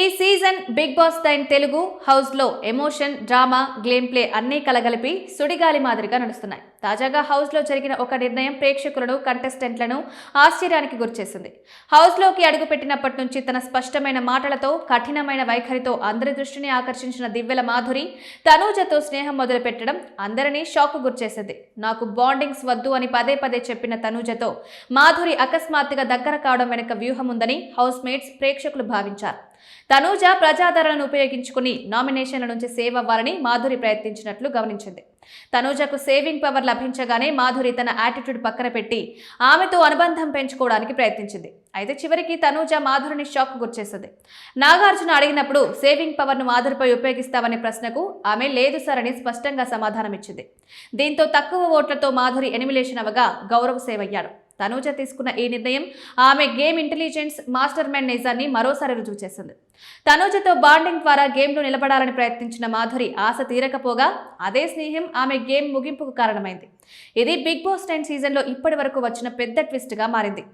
ఈ season Bigg Boss nine Telugu హౌస్లో emotion drama game play అన్నీ కలగలిపి సుడిగాలి మాదిరిగా నడుస్తున్నాయి. తాజాగా హౌస్లో జరిగిన ఒక నిర్ణయం ప్రేక్షకులను కంటెస్టెంట్లను ఆశ్చర్యానికి గురిచేసింది హౌస్లోకి అడుగుపెట్టినప్పటి నుంచి తన స్పష్టమైన మాటలతో కఠినమైన వైఖరితో అందరి దృష్టిని ఆకర్షించిన దివ్యల మాధురి తనూజతో స్నేహం మొదలుపెట్టడం అందరినీ షాక్ గురిచేసింది నాకు బాండింగ్స్ వద్దు అని పదే పదే చెప్పిన తనూజతో మాధురి అకస్మాత్తుగా దగ్గర కావడం వెనుక వ్యూహం ఉందని హౌస్ మేట్స్ ప్రేక్షకులు భావించారు. తనూజ ప్రజాదరణను ఉపయోగించుకుని నామినేషన్ల నుంచి సేవ్ అవ్వాలని మాధురి ప్రయత్నించినట్లు గమనించింది. తనూజకు సేవింగ్ పవర్ లభించగానే మాధురి తన యాటిట్యూడ్ పక్కన పెట్టి ఆమెతో అనుబంధం పెంచుకోవడానికి ప్రయత్నించింది. అయితే చివరికి తనూజ మాధురిని షాక్ గుర్చేసింది. నాగార్జున అడిగినప్పుడు సేవింగ్ పవర్ను మాధురిపై ఉపయోగిస్తావనే ప్రశ్నకు ఆమె లేదు సార్ అని స్పష్టంగా సమాధానమిచ్చింది. దీంతో తక్కువ ఓట్లతో మాధురి ఎనిమిలేషన్ అవగా గౌరవ సేవయ్యాడు తనూజ తీసుకున్న ఈ నిర్ణయం ఆమె గేమ్ ఇంటెలిజెన్స్ మాస్టర్ మైండ్ నిజాన్ని మరోసారి రుజువు చేసింది. తనూజతో బాండింగ్ ద్వారా గేమ్లో నిలబడాలని ప్రయత్నించిన మాధురి ఆశ తీరకపోగా అదే స్నేహం ఆమె గేమ్ ముగింపుకు కారణమైంది. ఇది బిగ్ బాస్ టెన్ సీజన్లో ఇప్పటి వరకు వచ్చిన పెద్ద ట్విస్ట్గా మారింది.